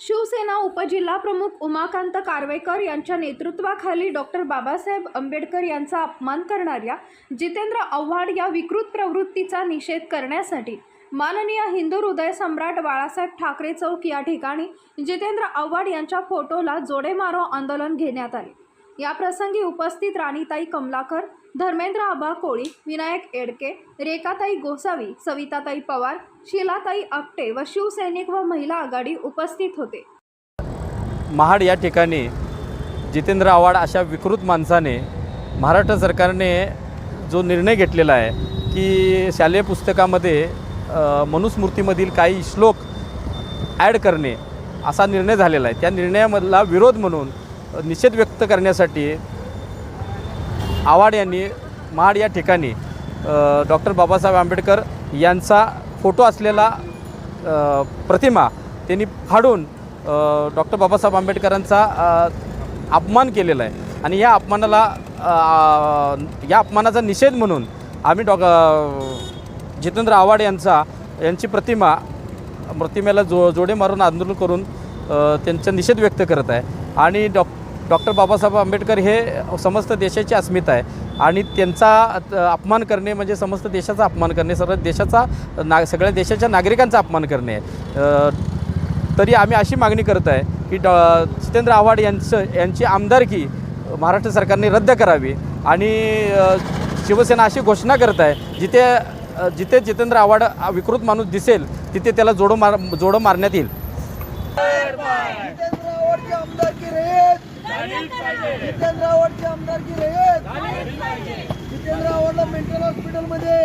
शिवसेना उपजिल्हा प्रमुख उमाकांत कारवेकर यांच्या नेतृत्वाखाली डॉक्टर बाबासाहेब आंबेडकर यांचा अपमान करणाऱ्या जितेंद्र आव्हाड या विकृत प्रवृत्तीचा निषेध करण्यासाठी माननीय हिंदू हृदय सम्राट बाळासाहेब ठाकरे चौक या ठिकाणी जितेंद्र आव्हाड यांच्या फोटोला जोडे मारो आंदोलन घेण्यात आले. या प्रसंगी उपस्थित राणीताई कमलाकर धर्मेंद्र आबा कोळी विनायक एडके रेखाताई गोसावी सविताताई पवार शिलाताई आपटे व शिवसैनिक व महिला आघाडी उपस्थित होते. महाड या ठिकाणी जितेंद्र आव्हाड अशा विकृत माणसाने महाराष्ट्र सरकारने जो निर्णय घेतलेला आहे की शालेय पुस्तकामध्ये मनुस्मृतीमधील काही श्लोक ॲड करणे असा निर्णय झालेला आहे. त्या निर्णयामधला विरोध म्हणून निषेध व्यक्त करण्यासाठी आव्हाड यांनी महाड या ठिकाणी डॉक्टर बाबासाहेब आंबेडकर यांचा फोटो असलेला प्रतिमा त्यांनी फाडून डॉक्टर बाबासाहेब आंबेडकरांचा अपमान केलेला आहे. आणि या अपमानाला या अपमानाचा निषेध म्हणून आम्ही डॉ जितेंद्र आव्हाड यांचा यांची प्रतिमा प्रतिमेला जो जोडे मारून आंदोलन करून त्यांचा निषेध व्यक्त करत आहे. आणि डॉ डॉक्टर बाबासाहेब आंबेडकर हे समस्त देशाची अस्मिता आहे. आणि त्यांचा अपमान करणे म्हणजे समस्त देशाचा अपमान करणे सर्व देशाचा ना सगळ्या देशाच्या नागरिकांचा अपमान करणे. आहे तरी आम्ही अशी मागणी करत आहे की डॉ जितेंद्र आव्हाड यांचं यांची आमदारकी महाराष्ट्र सरकारने रद्द करावी. आणि शिवसेना अशी घोषणा करत आहे जिथे जिथे जितेंद्र आव्हाड विकृत माणूस दिसेल तिथे त्याला जोडो मार जोडं मारण्यात येईल जितेंद्र आव्हाडची आमदारकी रहित जितेंद्र आव्हाडची आमदारकी रहित जितेंद्र आव्हाडला मेंटल हॉस्पिटलमध्ये.